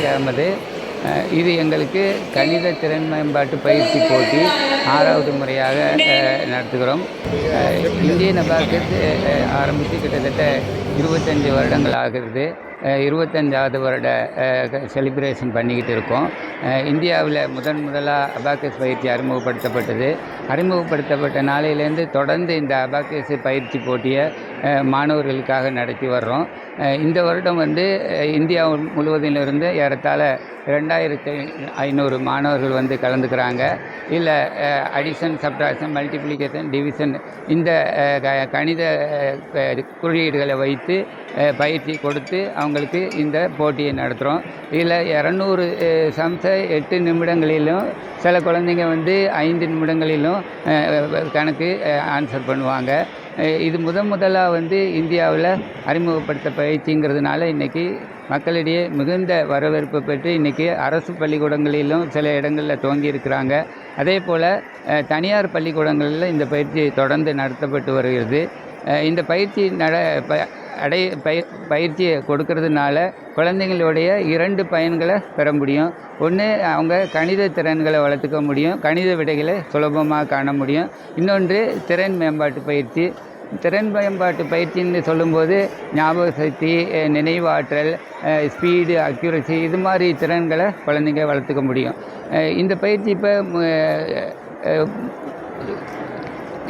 பஷீர் அகமது இது எங்களுக்கு கணித திறன் மேம்பாட்டு பயிற்சி போட்டி ஆறாவது முறையாக நடத்துகிறோம். இந்திய இந்தியன் ஆரம்பித்து கிட்டத்தட்ட இருபத்தஞ்சி வருடங்கள் ஆகிறது. இருபத்தஞ்சாவது வருட செலிப்ரேஷன் பண்ணிக்கிட்டு இருக்கோம். இந்தியாவில் முதன் முதலாக அபாக்கஸ் பயிற்சி அறிமுகப்படுத்தப்பட்டது. அறிமுகப்படுத்தப்பட்ட நாளையிலேருந்து தொடர்ந்து இந்த அபாக்கஸ் பயிற்சி போட்டியை மாணவர்களுக்காக நடத்தி வர்றோம். இந்த வருடம் வந்து இந்தியா முழுவதிலிருந்து ஏறத்தாழ ரெண்டாயிரத்தி ஐநூறு மாணவர்கள் வந்து கலந்துக்கிறாங்க. இல்லை அடிஷன் சப்ட்ராக்ஷன் மல்டிப்ளிகேஷன் டிவிஷன் இந்த க- கணித குறியீடுகளை வைத்து பயிற்சி கொடுத்து அவங்க அவங்களுக்கு இந்த போட்டியை நடத்துகிறோம் இதில் இரநூறு சம்சை எட்டு நிமிடங்களிலும் சில குழந்தைங்க வந்து ஐந்து நிமிடங்களிலும் கணக்கு ஆன்சர் பண்ணுவாங்க. இது முதன் முதலாக வந்து இந்தியாவில் அறிமுகப்படுத்த பயிற்சிங்கிறதுனால இன்றைக்கி மக்களிடையே மிகுந்த வரவேற்பு பெற்று இன்றைக்கி அரசு பள்ளிக்கூடங்களிலும் சில இடங்களில் துவங்கி இருக்கிறாங்க. அதே போல் தனியார் பள்ளிக்கூடங்களில் இந்த பயிற்சி தொடர்ந்து நடத்தப்பட்டு வருகிறது. இந்த பயிற்சி நட ப அடை பய பயிற்சியை கொடுக்கறதுனால குழந்தைங்களுடைய இரண்டு பயன்களை பெற முடியும். ஒன்று அவங்க கணித திறன்களை வளர்த்துக்க முடியும். கணித விடைகளை சுலபமாக காண முடியும். இன்னொன்று திறன் மேம்பாட்டு பயிற்சி. திறன் மேம்பாட்டு பயிற்சின்னு சொல்லும்போது ஞாபக சக்தி நினைவாற்றல் ஸ்பீடு அக்யூரசி இது மாதிரி திறன்களை குழந்தைங்க வளர்த்துக்க முடியும். இந்த பயிற்சி இப்போ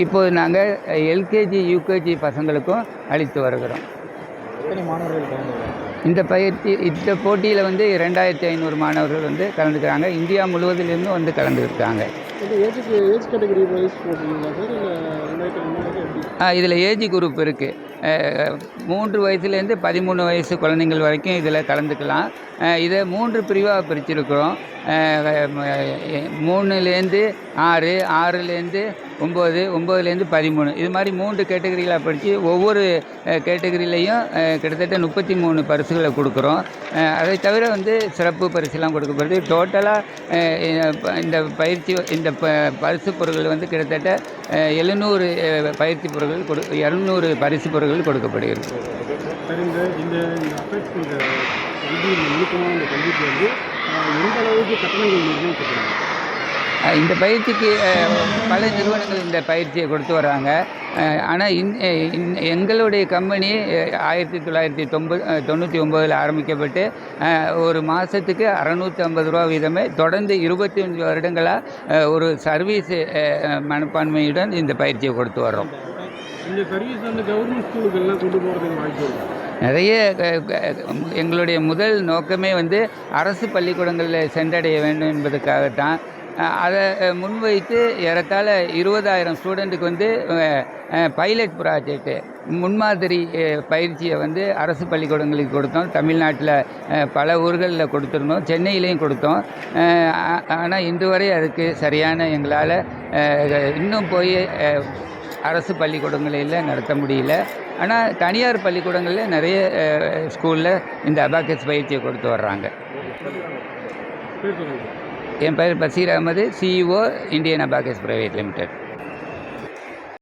இப்போது நாங்கள் எல்கேஜி யூகேஜி பசங்களுக்கும் அளித்து வருகிறோம். எத்தனை மாணவர்கள் கலந்துக்கிறாங்க? இந்த பயிற்சி இந்த போட்டியில் வந்து ரெண்டாயிரத்தி ஐநூறு மாணவர்கள் வந்து கலந்துக்கிறாங்க. இந்தியா முழுவதிலிருந்தும் வந்து கலந்துருக்காங்க இது ஏஜுக்கு ஏஜ் கேட்டகரி வைஸ் சார் இல்லை ரெண்டாயிரத்தி இதில் ஏஜ் குரூப் இருக்குது மூன்று வயசுலேருந்து பதிமூணு வயசு குழந்தைங்கள் வரைக்கும் இதில் கலந்துக்கலாம். இதை மூன்று பிரிவாக பிரிச்சிருக்கிறோம். மூணுலேருந்து ஆறு ஆறுலேருந்து ஒம்பது ஒம்பதுலேருந்து பதிமூணு. இது மாதிரி மூன்று கேட்டகரிகளாக படித்து ஒவ்வொரு கேட்டகரியிலையும் கிட்டத்தட்ட முப்பத்தி மூணு பரிசுகளை கொடுக்குறோம். அதை தவிர வந்து சிறப்பு பரிசுலாம் கொடுக்கப்படுது. டோட்டலாக இந்த பயிற்சி இந்த ப பரிசு பொருட்கள் வந்து கிட்டத்தட்ட எழுநூறு பயிற்சி பொருட்கள் கொடு இரநூறு பரிசு பொருட்கள் கொடுக்கப்படுகிறது. இந்த இந்த இந்த இந்த இந்த இந்த இந்த பயிற்சிக்கு பல நிறுவனங்கள் இந்த பயிற்சியை கொடுத்து வராங்க ஆனால் இந் எங்களுடைய கம்பெனி ஆயிரத்தி தொள்ளாயிரத்தி தொம்பது தொண்ணூற்றி ஒம்போதில் ஆரம்பிக்கப்பட்டு ஒரு மாதத்துக்கு அறநூற்றி ஐம்பது ரூபா வீதமே தொடர்ந்து இருபத்தி அஞ்சு வருடங்களாக ஒரு சர்வீஸ் மனப்பான்மையுடன் இந்த பயிற்சியை கொடுத்து வர்றோம். இந்த சர்வீஸ் வந்து கவர்மெண்ட் ஸ்கூலுக்கெல்லாம் கொண்டு போகிறதுக்கு வாய்ப்பு இருக்கு நிறைய எங்களுடைய முதல் நோக்கமே வந்து அரசு பள்ளிக்கூடங்களில் சென்றடைய வேண்டும் என்பதற்காகத்தான் அதை முன்வைத்து ஏறத்தாழ இருபதாயிரம் ஸ்டூடெண்ட்டுக்கு வந்து பைலட் ப்ராஜெக்ட்டு முன்மாதிரி பயிற்சியை வந்து அரசு பள்ளிக்கூடங்களுக்கு கொடுத்தோம். தமிழ்நாட்டில் பல ஊர்களில் கொடுத்துருந்தோம். சென்னையிலையும் கொடுத்தோம். ஆனால் இன்று வரை அதுக்கு சரியான எங்களால் இன்னும் போய் அரசு பள்ளிக்கூடங்களில் நடத்த முடியல. ஆனால் தனியார் பள்ளிக்கூடங்களில் நிறைய ஸ்கூலில் இந்த அபாக்கஸ் பயிற்சியை கொடுத்து வர்றாங்க. என் பெயர் Basheer Ahmed CEO Indian abacus private limited